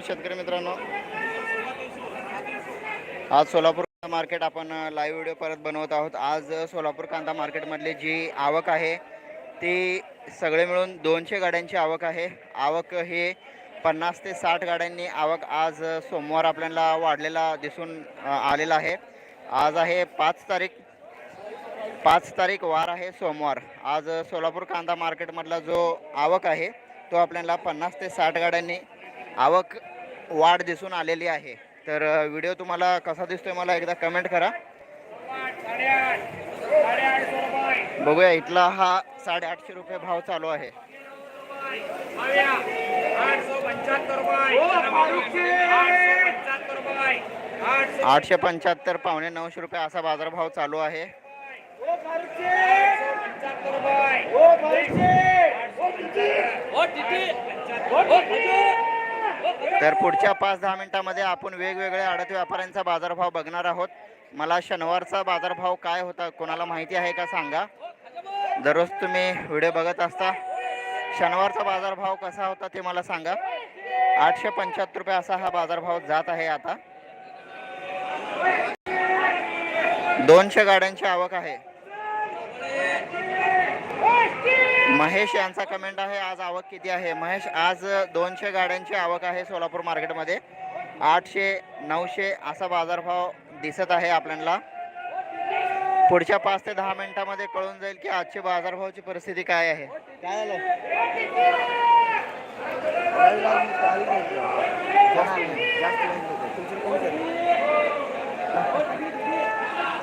शेतकरी मित्रांनो. आज सोलापूर मार्केट आपण लाईव्ह व्हिडिओ परत बनवत आहोत. आज सोलापूर कांदा मार्केटमधली जी आवक आहे ती सगळे मिळून दोनशे गाड्यांची आवक आहे. आवक हे पन्नास ते साठ गाड्यांनी आवक आज सोमवार आपल्याला वाढलेला दिसून आलेला आहे. आज आहे पाच तारीख पाच तारीख वार आहे सोमवार. आज सोलापूर कांदा मार्केटमधला जो आवक आहे तो आपल्याला पन्नास ते साठ गाड्यांनी आवक वाढ दिसून आलेली आहे. तर व्हिडिओ तुम्हाला कसा दिसतोय मला एकदा कमेंट करा. बघूया इथला हा साडेआठशे रुपये भाव चालू आहे. आठशे पंच्याहत्तर पावणे नऊशे रुपये असा बाजारभाव चालू आहे. तर पुढच्या पाच दहा मिनिटामध्ये आपण वेगवेगळ्या आडत व्यापाऱ्यांचा बाजारभाव बघणार आहोत. मला शनिवारचा बाजारभाव काय होता कोणाला माहिती आहे का सांगा. दररोज तुम्ही व्हिडिओ बघत असता. शनिवारचा बाजारभाव कसा होता ते मला सांगा. आठशे पंच्याहत्तर रुपये असा हा बाजारभाव जात आहे आता. दोनशे गाड्यांची आवक आहे. महेश यांचा कमेंट आहे आज आवक किती आहे? महेश आज दोनशे गाड्यांची आवक आहे सोलापूर मार्केटमध्ये. आठशे नऊशे असा बाजारभाव दिसत आहे आपल्याला. पुढच्या पाच ते दहा मिनिटामध्ये कळून जाईल की आजची बाजारभावाची परिस्थिती काय आहे. काय झालं?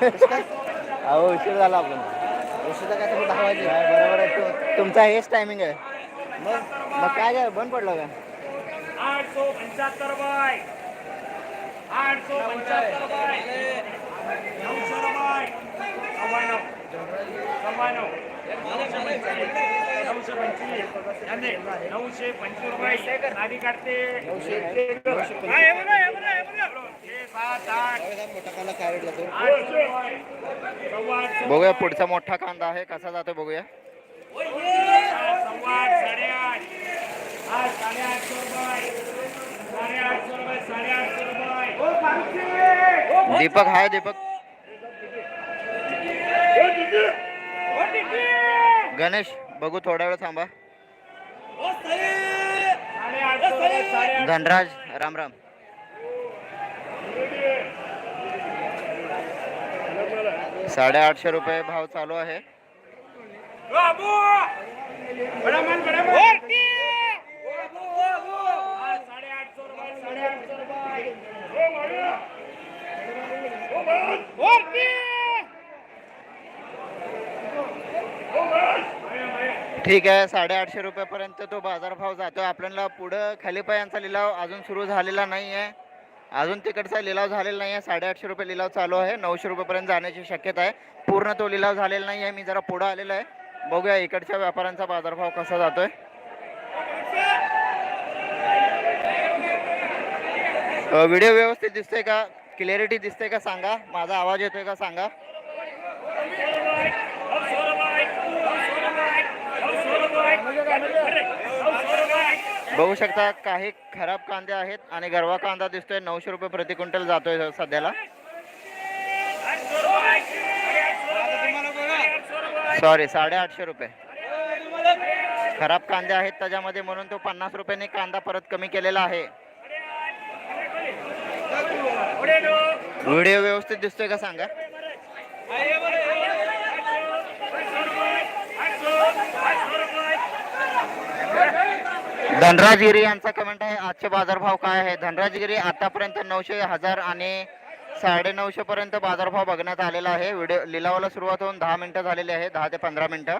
अहो उशीर झाला आपण उशीर काय तुम्ही बरोबर आहे. तु- तुमचा हेच टायमिंग आहे. मग? मग काय काय बंद पडलं का? आठ सौ पंच्याहत्तर बाय. आठ सौ पंच्याहत्तर बाय. नऊशे नऊशे पंचवीस नऊशे पंचवीस रुपये काढते बघूया पुढचा मोठा कांदा आहे कसा जातो बघूया. सव्वा आठ साडेआठ साडेआठशे रुपये साडेआठशे रुपये साडेआठशे रुपये दीपक हाय दीपक. गणेश बघू थोडा वेळ थांबा. धनराज राम राम. साडेआठशे रुपये भाव चालू आहे. साडेआठशे रुपये साडेआठशे रुपये ओ मारिया. ओ मान. वरती. ओ मान. Maria, Maria. ठीक आहे साडेआठशे रुपयापर्यंत तो बाजारभाव जातो आपल्याला पुढं खाली पायांचा लिलाव अजून सुरू झालेला नाही आहे अजून तिकडचा लिलाव झालेला नाही आहे साडेआठशे रुपये लिलाव चालू आहे. नऊशे रुपयेपर्यंत जाण्याची शक्यता आहे. पूर्ण तो लिलाव झालेला नाही आहे मी जरा पुढं आलेला आहे. बघूया इकडच्या व्यापाऱ्यांचा बाजारभाव कसा जातोय. व्हिडिओ व्यवस्थित दिसतोय का? क्लिअरिटी दिसते का? सांगा. माझा आवाज येतोय का? सांगा. बघू शकता काही खराब कांदे आहेत आणि गरवा कांदा दिसतोय. नऊशे रुपये प्रति क्विंटल जातोय सध्याला. सॉरी साडेआठशे रुपये. खराब कांदे आहेत त्याच्यामध्ये म्हणून तो पन्नास रुपयाने कांदा परत कमी केलेला आहे. व्हिडिओ व्यवस्थित दिसतोय का सांगा? धनराजगिरी यांचा कमेंट आहे. आजचे बाजारभाव काय आहे? धनराजगिरी आतापर्यंत नऊशे हजार आणि साडे नऊशे पर्यंत बाजारभाव बघण्यात आलेला आहे. व्हिडिओ लिलावाला सुरुवात होऊन दहा मिनिटं झालेली आहे. दहा ते पंधरा मिनिटं.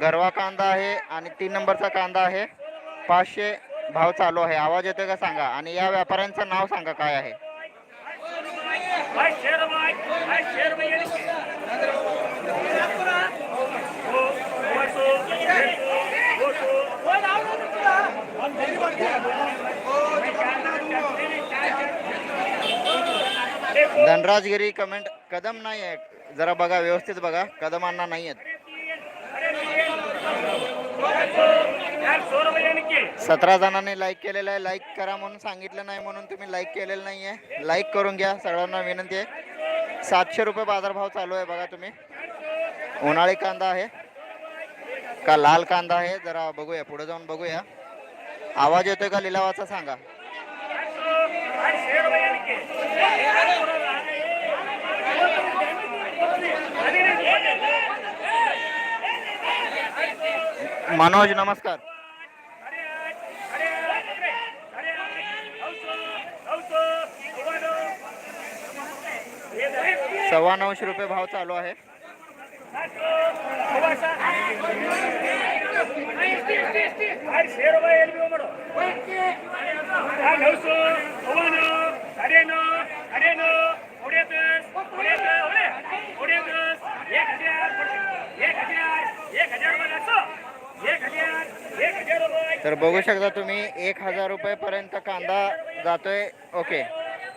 गरवा कांदा आहे आणि तीन नंबरचा कांदा आहे. पाचशे भाव चालू आहे. आवाज येतोय का सांगा? आणि या व्यापाऱ्यांचं नाव सांगा काय आहे? धनराजगिरी कमेंट कदम नाही आहे जरा बघा व्यवस्थित बघा. कदमांना नाही आहेत. सतरा जणांनी लाईक केलेलं आहे. लाईक करा म्हणून सांगितलं नाही म्हणून तुम्ही लाईक केलेलं नाही आहे लाईक करून घ्या. सगळ्यांना विनंती आहे. सातशे रुपये बाजारभाव चालू आहे बघा तुम्ही. उन्हाळी कांदा आहे. का लाल कांदा आहे? जरा बघूया. पुढे जाऊन बघूया. आवाज येतोय का लिलावाचा सांगा. मनोज नमस्कार. सव्वा नऊशे रुपये भाव चालू आहे. तर बघू शकता तुम्ही एक हजार रुपयेपर्यंत कांदा जातोय. ओके.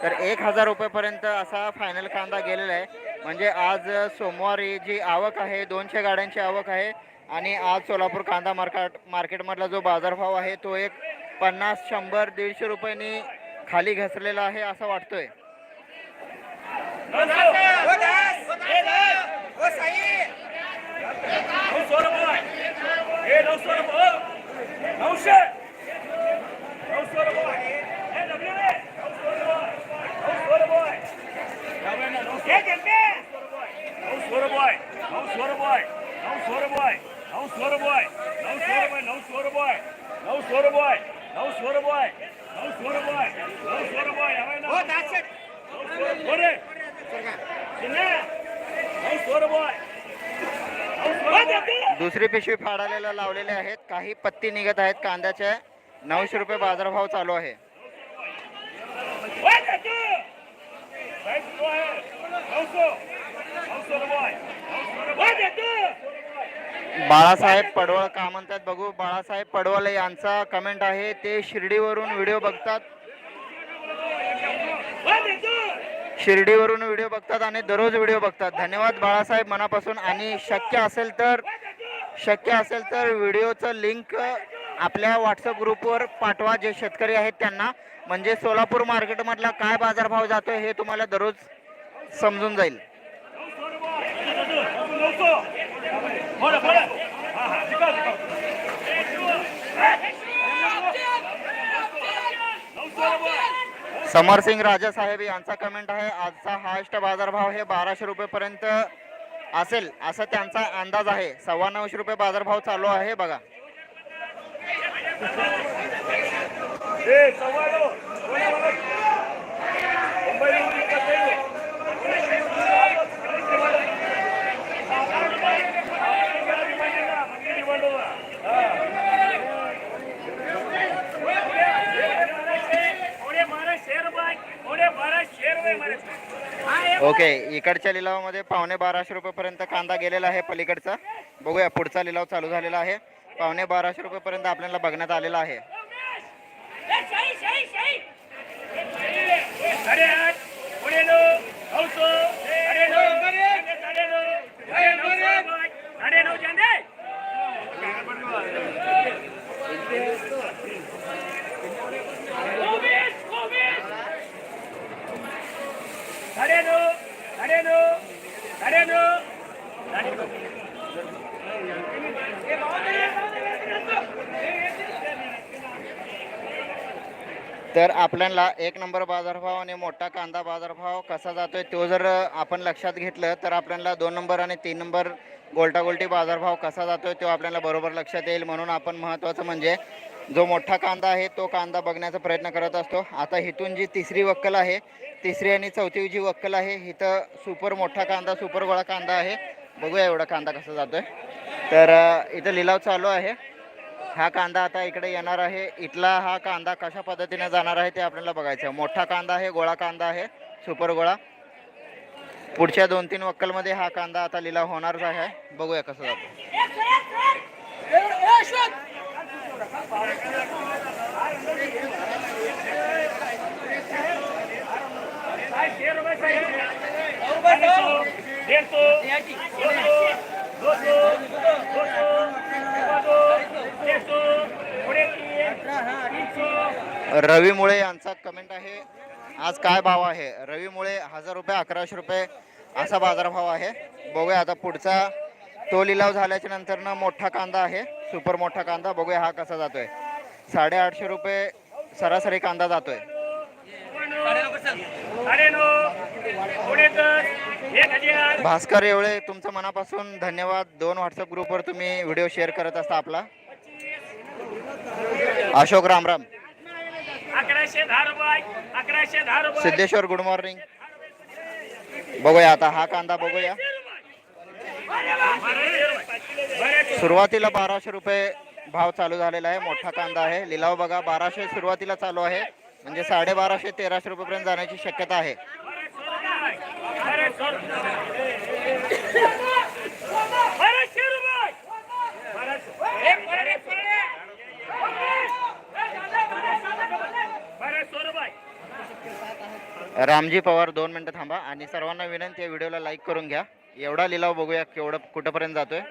तर एक हजार रुपयेपर्यंत असा फायनल कांदा गेलेला आहे. म्हणजे आज सोमवारी जी आवक आहे दोनशे गाड्यांची आवक आहे आणि आज सोलापूर कांदा मार्केट मार्केटमधला जो बाजारभाव आहे तो एक पन्नास शंभर दीडशे रुपयांनी खाली घसरलेला आहे असं वाटतोय नऊशे नऊशे Não chora, Boy. Não chora, boy. Não chora, boy. Não chora, boy. Não chora, boy. Não chora, boy. Não chora, boy. Não chora, boy. Não. chora, boy. Não chora, boy. Não chora, boy. दुसरी पिशवी फाडायला लावलेले आहेत काही पत्ती निघत आहेत कांद्याचे नऊशे रुपये बाजारभाव चालू आहे बाळासाहेब पडवळ का म्हणतात बघू? बाळासाहेब पडवळ यांचा कमेंट आहे. ते शिर्डीवरून व्हिडिओ बघतात. शिर्डीवरून व्हिडिओ बघतात आणि दररोज व्हिडिओ बघतात. धन्यवाद बाळासाहेब मनापासून. आणि शक्य असेल तर शक्य असेल तर व्हिडिओचं लिंक आपल्या व्हॉट्सअप ग्रुपवर पाठवा. जे शेतकरी आहेत त्यांना. म्हणजे सोलापूर मार्केटमधला काय बाजारभाव जातोय हे तुम्हाला दररोज समजून जाईल. समरसिंग राजा साहेब यांचा कमेंट आहे. आजचा हायस्ट बाजारभाव हे बाराशे रुपयेपर्यंत असेल असा त्यांचा अंदाज आहे. सव्वा नऊशे रुपये बाजारभाव चालू आहे बघा. ओके इकडच्या लिलावामध्ये पावणे बाराशे रुपयेपर्यंत कांदा गेलेला आहे पलीकडचा. बघूया पुढचा लिलाव चालू झालेला आहे. पावणे बाराशे रुपयेपर्यंत आपल्याला बघण्यात आलेला आहे. साडेनऊ साडेनऊ साडेनऊ तर आपल्याला एक नंबर बाजारभाव आणि मोठा कांदा बाजारभाव कसा जातोय तो जर आपण लक्षात घेतलं तर आपल्याला दोन नंबर आणि तीन नंबर गोलटागोलटी बाजारभाव कसा जातोय तो आपल्याला बरोबर लक्षात येईल. म्हणून आपण महत्त्वाचं म्हणजे जो मोठा कांदा आहे तो कांदा बघण्याचा प्रयत्न करत असतो आता इथून जी तिसरी वक्कल आहे तिसरी आणि चौथी जी वक्कल आहे इथं सुपर मोठा कांदा सुपर गोळा कांदा आहे बघूया एवढा कांदा कसा जातोय तर इथं लिलाव चालू आहे हा कांदा आता इकडे येणार आहे इथला हा कांदा कशा पद्धतीने जाणार आहे ते आपल्याला बघायचं आहे मोठा कांदा आहे गोळा कांदा आहे सुपर गोळा पुढच्या दोन तीन वक्कलमध्ये हा कांदा आता लिलाव होणारच आहे बघूया कसं जातो डेढ़ सौ दो सौ दो सौ दो सौ तीन रवी मुळे यांचा कमेंट आहे. आज काय भाव आहे? रवी मुळे हजार रुपये अकराशे रुपये असा बाजारभाव आहे. बघूया आता पुढचा. तो लिलाव झाल्याच्यानंतर ना मोठा कांदा आहे. सुपर मोठा कांदा. बघूया हा कसा जातोय. साडेआठशे रुपये सरासरी कांदा जातोय. भास्कर एवढे तुमचं मनापासून धन्यवाद. दोन व्हॉट्सअप ग्रुपवर तुम्ही व्हिडिओ शेअर करत असता आपला. अशोक रामराम राम. सिद्धेश्वर गुड मॉर्निंग बघूया आता हा कांदा बघूया. सुरुवातीला बाराशे रुपये भाव चालू झालेला आहे. मोठा कांदा आहे. लिलाव बघा बाराशे सुरुवातीला चालू आहे. म्हणजे साडेबाराशे तेराशे रुपयेपर्यंत जाण्याची शक्यता आहे. रामजी पवार दोन मिनिटं थांबा आणि सर्वांना विनंती आहे व्हिडिओला लाईक करून घ्या. एवढा लिलाव बघूया केवढं कुठंपर्यंत जातोय.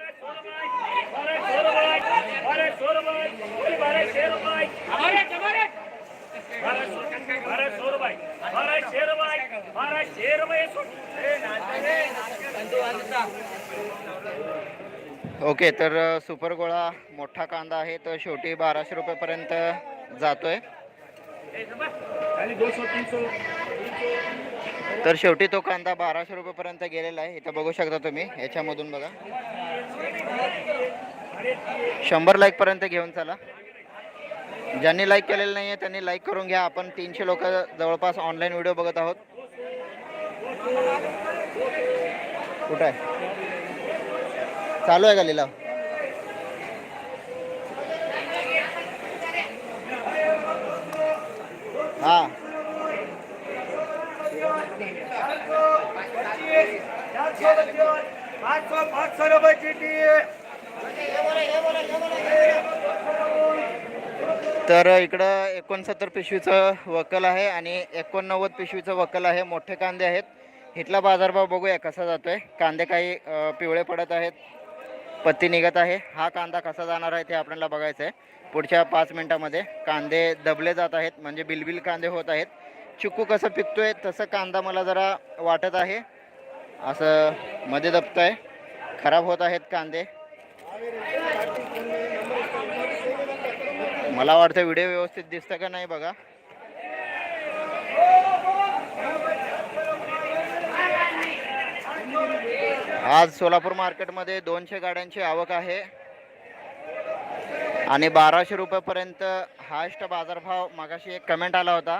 ओके तर सुपर गोळा मोठा कांदा आहे तर शेवटी बाराशे रुपयेपर्यंत जातोय. दोनशे तीनशे. तर शेवटी तो कांदा बाराशे रुपयेपर्यंत गेलेला आहे. इथं बघू शकता तुम्ही. याच्यामधून बघा. शंभर लाईकपर्यंत घेऊन चला. ज्यांनी लाईक केलेलं नाही आहे त्यांनी लाईक करून घ्या. आपण तीनशे लोक जवळपास ऑनलाईन व्हिडिओ बघत आहोत. कुठं आहे? चालू आहे का लिलाव? हां. तर इकडं एकोणसत्तर पिशवीचं वकल आहे आणि एकोणनव्वद पिशवीचं वकल आहे. मोठे कांदे आहेत. इथला बाजारभाव बघूया कसा जातोय. कांदे काही पिवळे पडत आहेत. पत्ती निघत आहे. हा कांदा कसा जाणार आहे ते आपल्याला बघायचं आहे पुढच्या पाच मिनटामध्ये कांदे दबले जात आहेत. म्हणजे बिलबिल कांदे होत आहेत. चिक्कू कसं पिकतोय तसं कांदा मला जरा वाटत आहे. असं मध्ये दबत आहे खराब होत आहेत कांदे. मला वाटतं व्हिडिओ व्यवस्थित दिसतं का नाही बघा. आज सोलापूर मार्केटमध्ये दोनशे गाड्यांची आवक आहे. आणि बाराशे रुपयेपर्यंत हायस्ट बाजारभाव मागाशी एक कमेंट आला होता.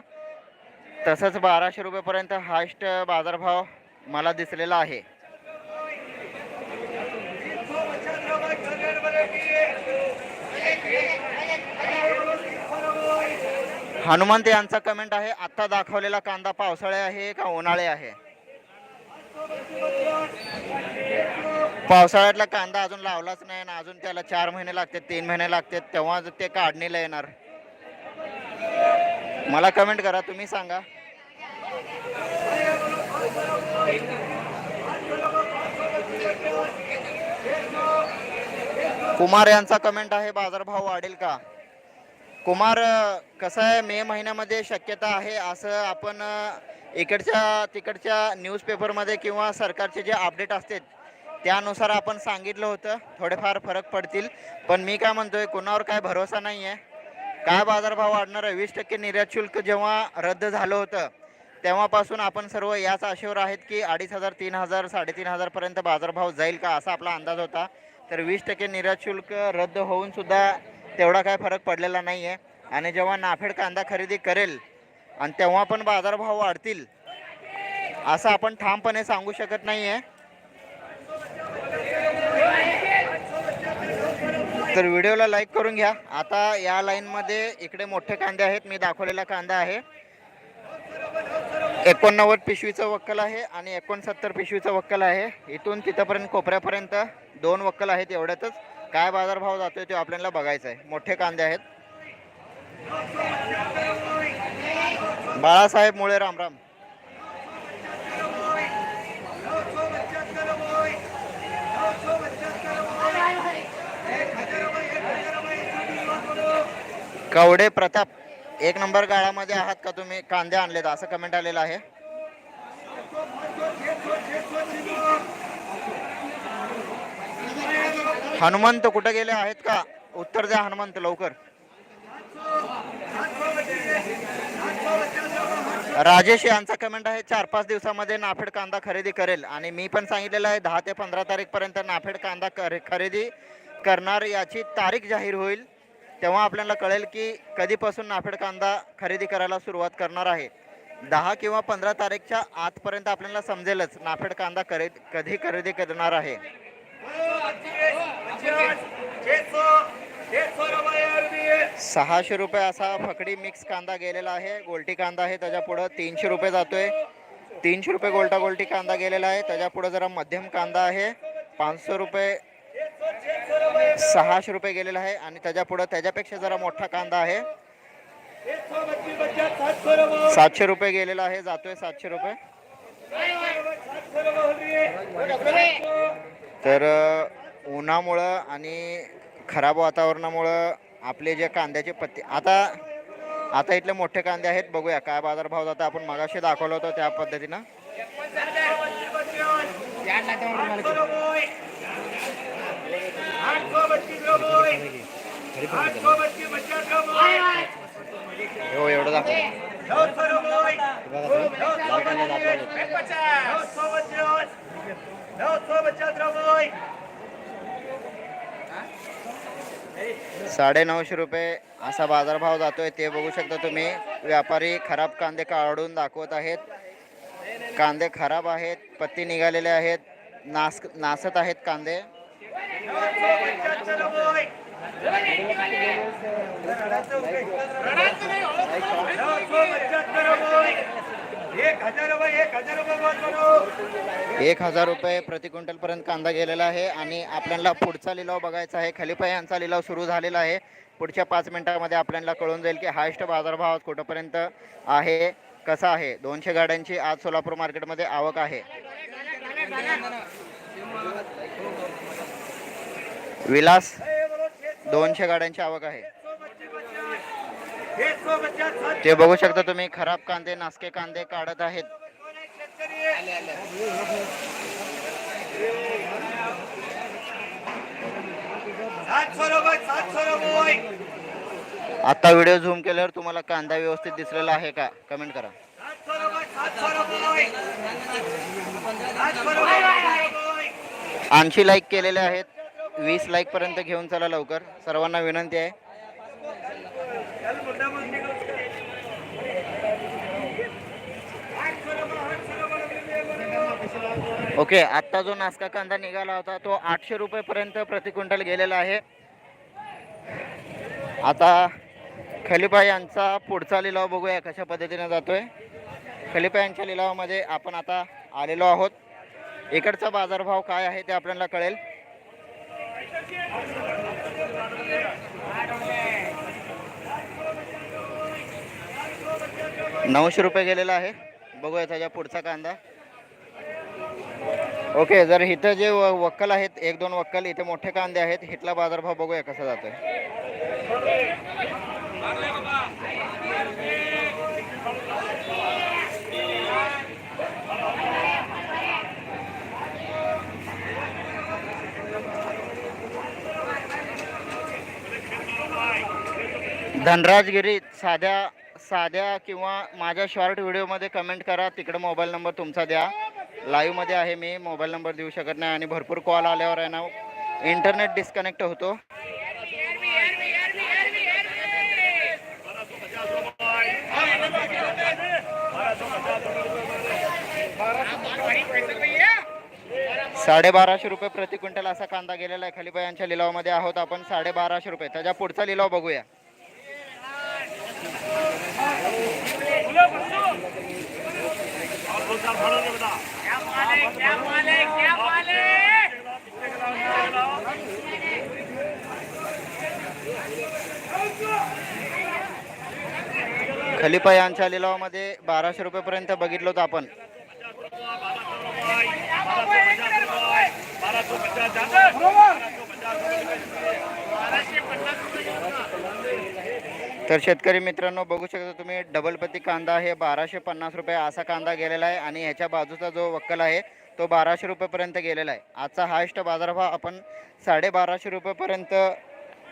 तसंच बाराशे रुपयेपर्यंत हायस्ट बाजारभाव मला दिसलेला आहे. हनुमंत यांचा कमेंट आहे आता दाखवलेला कांदा पावसाळे आहे का उन्हाळे आहे? पावसाळ्यातला कांदा अजून लावलाच नाही ना अजून त्याला चार महिने लागतात तीन महिने लागतात तेव्हा ते काढणीला येणार. मला कमेंट करा तुम्ही सांगा. कुमार यांचा कमेंट आहे बाजारभाव वाढेल का? कुमार कसं आहे मे महिन्यामध्ये शक्यता आहे असं आपण इकडच्या तिकडच्या न्यूजपेपरमध्ये किंवा सरकारचे जे अपडेट असतात त्यानुसार आपण सांगितलं होतं. थोडेफार फरक पडतील. पण मी काय म्हणतोय कुणावर काय भरोसा नाही आहे काय बाजारभाव वाढणार आहे? वीस टक्के निर्यात शुल्क जेव्हा रद्द झालं होतं तेव्हापासून आपण सर्व याच आशेवर आहेत की अडीच हजार तीन हजार साडेतीन हजारपर्यंत बाजारभाव जाईल का असा आपला अंदाज होता. तर वीस टक्के निर्यात शुल्क रद्द होऊन सुद्धा तेवढा काय फरक पडलेला नाही आहे आणि जेव्हा नाफेड कांदा खरेदी करेल आणि तेव्हा पण बाजारभाव वाढतील असं आपण ठामपणे सांगू शकत नाही आहे तर व्हिडिओला लाईक करून घ्या. आता या लाईनमध्ये इकडे मोठे कांदे आहेत. मी दाखवलेला कांदा आहे. एकोणनव्वद पिशवीचं वक्कल आहे आणि एकोणसत्तर पिशवीचं वक्कल आहे. इथून तिथंपर्यंत कोपऱ्यापर्यंत दोन वक्कल आहेत एवढ्यातच. काय बाजारभाव जातोय ते आपल्याला बघायचं आहे. मोठे कांदे आहेत. बाळासाहेब मुळे रामराम कवडे प्रताप. एक नंबर गाळामध्ये आहात का तुम्ही? कांदे आणलेत. असं कमेंट आलेलं आहे. हनुमंत कुठे गेले आहेत का? उत्तर द्या हनुमंत लवकर. राजेश यांचा कमेंट आहे चार पाच दिवसामध्ये नाफेड कांदा खरेदी करेल. आणि मी पण सांगितलेलं आहे दहा ते पंधरा तारीख पर्यंत नाफेड कांदा खरेदी करणार याची तारीख जाहीर होईल. तेव्हा आपल्याला कळेल की कधीपासून नाफेड कांदा खरेदी करायला सुरुवात करणार आहे. दहा किंवा पंधरा तारीखच्या आतपर्यंत आपल्याला समजेलच नाफेड कांदा करे कधी खरेदी करणार आहे. सहाशे रुपये असा फकडी मिक्स कांदा गेलेला आहे. गोलटी कांदा आहे त्याच्या पुढं तीनशे रुपये जातोय. तीनशे रुपये गोलटा गोलटी कांदा गेलेला आहे. त्याच्या पुढं जरा मध्यम कांदा आहे. पाचशे रुपये सहाशे रुपये गेलेला आहे आणि त्याच्या पुढे त्याच्यापेक्षा जरा मोठा कांदा आहे. सातशे रुपये गेलेला आहे जातोय सातशे रुपये. तर उन्हामुळं आणि खराब वातावरणामुळं आपले जे कांद्याचे पत्ते आता आता इथले मोठे कांदे आहेत बघूया काय बाजारभाव जाता आपण मगाशी दाखवलं होतं त्या पद्धतीनं. हो एवढं दाखव साडे नऊशे रुपये असा बाजारभाव जातोय ते बघू शकता तुम्ही. व्यापारी खराब कांदे काढून दाखवत आहेत. कांदे खराब आहेत पत्ती निघालेले आहेत नास नासत आहेत कांदे. एक हजार रुपये प्रति क्विंटल पर्यंत कांदा गेलेला आहे आणि आपल्याला पुढचा लिलाव बघायचा आहे. खलिफा यांचा लिलाव सुरू झालेला आहे. पुढच्या पाच मिनिटामध्ये आपल्याला कळून जाईल की हायस्ट बाजारभाव कुठंपर्यंत आहे कसा आहे. दोनशे गाड्यांची आज सोलापूर मार्केटमध्ये आवक आहे. विलास दोनशे गाड्यांची आवक आहे. ते बघू शकता तुम्ही खराब कांदे नासके कांदे काढत आहेत. आता व्हिडिओ झूम केल्यावर तुम्हाला कांदा व्यवस्थित दिसलेला आहे का? कमेंट करा. सातशे ऐंशी लाईक केलेले आहेत. वीस लाईक पर्यंत घेऊन चला लवकर. सर्वांना विनंती आहे. ओके आत्ता जो नास्का कांदा निघाला होता तो आठशे रुपयेपर्यंत प्रति क्विंटल गेलेला आहे. आता खलिफा यांचा पुढचा लिलाव बघूया कशा पद्धतीने जातोय. खलिफा यांच्या लिलावामध्ये आपण आता आलेलो आहोत. इकडचा बाजारभाव काय आहे ते आपल्याला कळेल. नऊशे रुपये गेलेला आहे. बघूया त्याच्या पुढचा कांदा. ओके जर इथं जे व- वक्कल आहेत एक दोन वक्कल इथे मोठे कांदे आहेत इथला बाजारभाव बघूया कसा जातोय. धनराजगिरी साध्या साध्या किंवा माझ्या शॉर्ट व्हिडिओमध्ये कमेंट करा. तिकडं मोबाईल नंबर तुमचा द्या. लाईव्हमध्ये आहे मी मोबाईल नंबर देऊ शकत नाही आणि भरपूर कॉल आल्यावर आहे ना इंटरनेट डिस्कनेक्ट होतो. साडेबाराशे रुपये प्रति क्विंटल असा कांदा गेलेला आहे. खाली यांच्या लिलावामध्ये आहोत आपण. साडेबाराशे रुपये. त्याच्या पुढचा लिलाव बघूया. खलिफा यांच्या लिलावामध्ये बाराशे रुपयेपर्यंत बघितलो होतो आपण बाराशे पचास जातं. बाराशे पन्नास रुपये तर शेतकरी मित्रांनो बघू शकता तुम्ही डबलपती कांदा आहे बाराशे पन्नास रुपये असा कांदा गेलेला आहे आणि ह्याच्या बाजूचा जो वक्कल आहे तो बाराशे रुपयेपर्यंत गेलेला आहे. आजचा हायस्ट बाजारभाव आपण साडेबाराशे रुपयेपर्यंत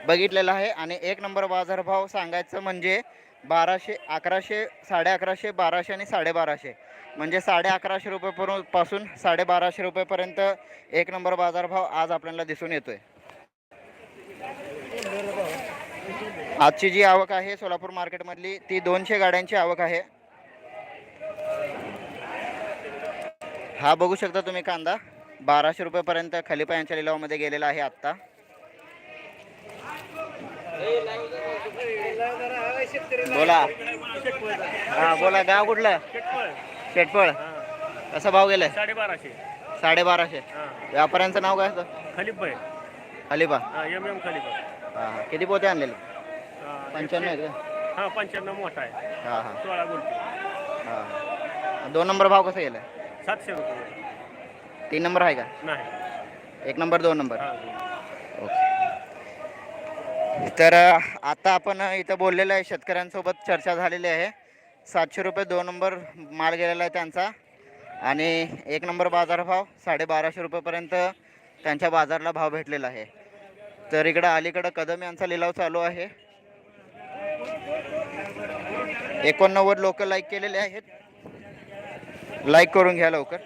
बघितलेला आहे आणि एक नंबर बाजारभाव सांगायचं म्हणजे बाराशे अकराशे साडे अकराशे बाराशे आणि साडेबाराशे. म्हणजे साडे अकराशे रुपयेपर्यंत पासून साडेबाराशे रुपयेपर्यंत एक नंबर बाजारभाव आज आपल्याला दिसून येतो आहे आजची जी आवक आहे सोलापूर मार्केटमधली ती दोनशे गाड्यांची आवक आहे. हा बघू शकता तुम्ही कांदा. बाराशे रुपयेपर्यंत खलिपा यांच्या लिलावामध्ये गेलेला आहे आत्ता. बोला. हा बोला गाव कुठलं? शेटपळ. कसा भाव गेलाय? साडेबाराशे. साडेबाराशे. व्यापाऱ्यांचं नाव काय असतं? खलीप खलिपा खलीप हा. किती पोते आणलेले? पंच्याण्णव का? हा पंच्याण्णव मोठा आहे. हा हा. सोळा गुंठी. हा दोन नंबर भाव कसा गेलाय? सातशे रुपये. तीन नंबर आहे का? नाही. एक नंबर दोन नंबर. हा. ओके. तर अ, आता आपण अ, इथं बोललेलं आहे शेतकऱ्यांसोबत चर्चा झालेली आहे. सातशे रुपये दोन नंबर माल गेलेला आहे त्यांचा. आणि एक नंबर बाजारभाव साडेबाराशे रुपयेपर्यंत त्यांच्या बाजारला भाव भेटलेला आहे. तर इकडं अलीकडं कदम यांचा लिलाव चालू आहे. एकोणनव्वद लोक लाईक केलेले आहेत. लाईक करून घ्या लवकर.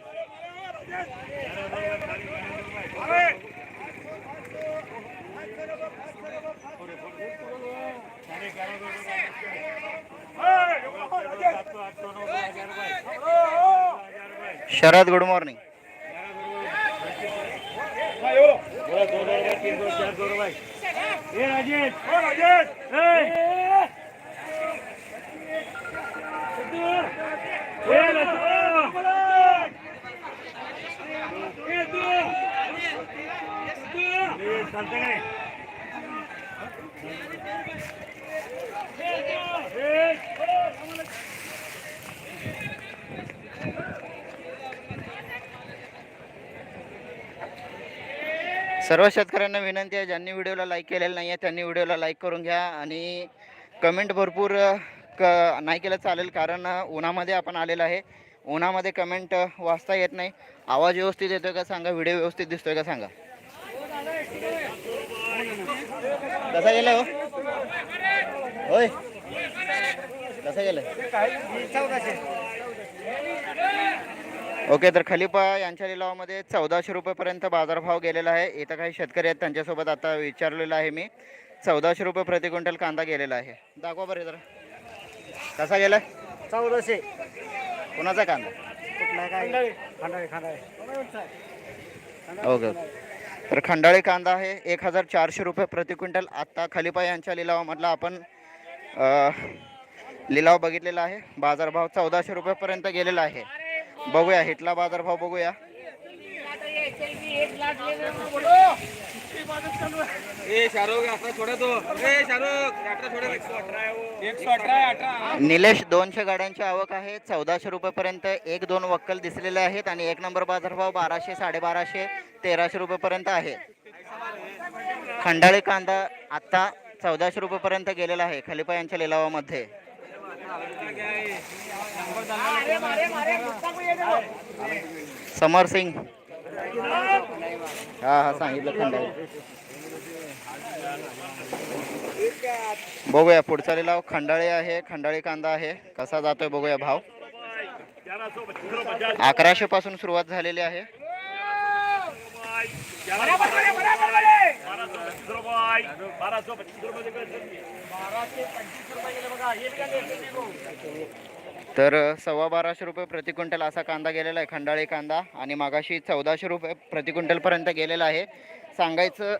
शरद गुड मॉर्निंग ए राजेश. सर्व शेतकऱ्यांना विनंती आहे ज्यांनी व्हिडिओला लाईक केलेलं नाही आहे त्यांनी व्हिडिओला लाईक करून घ्या आणि कमेंट भरपूर क नाही केलं चालेल कारण उन्हामध्ये आपण आलेलं आहे. उन्हामध्ये कमेंट वाचता येत नाही. आवाज व्यवस्थित येतोय का सांगा? व्हिडिओ व्यवस्थित दिसतोय का सांगा? कसा गेला हो? होय. कसा गेलं ओके तर खलिपा यांच्या लिलावामध्ये चौदाशे रुपयेपर्यंत बाजारभाव गेलेला आहे. इथं काही शेतकरी आहेत त्यांच्यासोबत आता विचारलेलं आहे मी. चौदाशे रुपये प्रति क्विंटल कांदा गेलेला आहे. दाखवा बरं जरा. कसा गेलाय? चौदाशे. कोणाचा कांदा? कुठला काय? खांडाळे. खांडाळे ओके. तर खंडाळी कांदा आहे एक हजार चारशे रुपये प्रति क्विंटल. आत्ता खलिपा यांच्या लिलावामधला आपण लिलाव बघितलेला आहे. बाजारभाव चौदाशे रुपयेपर्यंत गेलेला आहे. बघूया हिटला बाजारभाव बघूया. निलेश दोनशे गाड्यांची आवक आहे. चौदाशे रुपयेपर्यंत एक दोन वक्कल दिसलेले आहेत आणि एक नंबर बाजारभाव बाराशे साडेबाराशे तेराशे रुपयेपर्यंत आहे. खंडाळी कांदा आत्ता चौदाशे रुपयेपर्यंत गेलेला आहे. खलिपा यांच्या लिलावामध्ये. समर सिंग. हा हा सांगितलं खंडाळी बघूया पुढचा लिलाव खंडाळे आहे खंडाळी कांदा आहे. कसा जातोय बघूया भाव. अकराशे पासून सुरुवात झालेली आहे. तर सव्वा बाराशे रुपये प्रति क्विंटल असा कांदा गेलेला आहे खंडाळी कांदा. आणि मागाशी चौदाशे रुपये प्रति क्विंटलपर्यंत गेलेला आहे. सांगायचं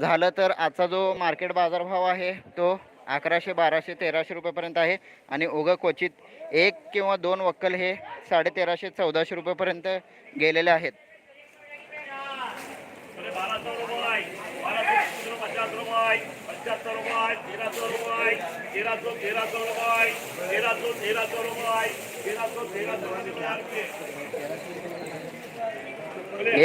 झालं तर आजचा जो मार्केट बाजारभाव आहे तो अकराशे बाराशे तेराशे रुपयेपर्यंत आहे. आणि उगं क्वचित एक किंवा दोन वक्कल हे साडे तेराशे चौदाशे रुपयेपर्यंत गेलेले आहेत बाराशे रुपये बाराशे पचास रुपये पंच्याहत्तर रुपये तेराशे रुपये तेराशे तेराशे रुपये तेराशे तेराशे रुपये तेराशे तेराशे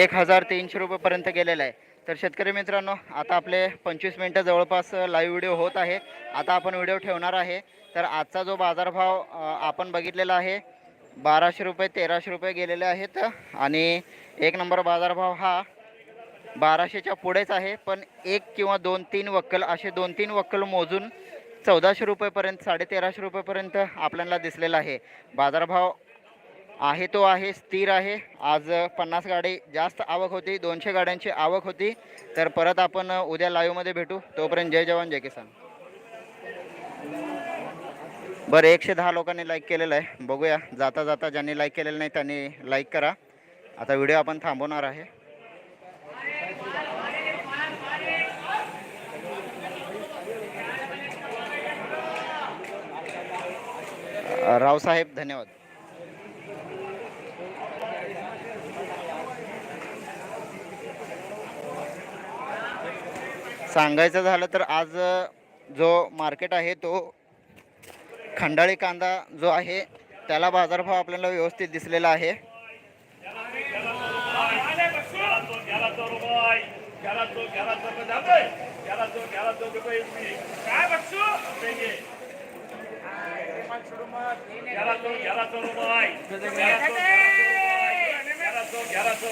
एक हजार तीनशे रुपयेपर्यंत गेलेला आहे. तर शेतकरी मित्रांनो आता आपले पंचवीस मिनटं जवळपास लाईव्ह व्हिडिओ होत आहे. आता आपण व्हिडिओ ठेवणार आहे. तर आजचा जो बाजारभाव आपण बघितलेला आहे बाराशे रुपये तेराशे रुपये गेलेले आहेत. आणि एक नंबर बाजारभाव हा बाराशेच्या पुढेच आहे पण एक किंवा दोन तीन वक्कल असे दोन तीन वक्कल मोजून चौदाशे रुपयेपर्यंत साडेतेराशे रुपयेपर्यंत आपल्याला दिसलेला आहे. बाजारभाव आहे तो आहे स्थिर आहे. आज पन्नास गाडी जास्त आवक होती दोनशे गाड्यांची आवक होती. तर परत आपण उद्या लाईव्हमध्ये भेटू. तोपर्यंत जय जवान जय किसान. बरं एकशे दहा लोकांनी लाईक केलेलं आहे. बघूया जाता जाता ज्यांनी लाईक केलेलं नाही त्यांनी लाईक करा. आता व्हिडिओ आपण थांबवणार आहे. रावसाहेब धन्यवाद सांगायचं झालं तर आज जो मार्केट आहे तो खंडाळी कांदा जो आहे त्याला बाजारभाव आपल्याला व्यवस्थित दिसलेला आहे काय बक्षू देंगे त्याला तो त्याला तो रुपये त्याला तो त्याला तो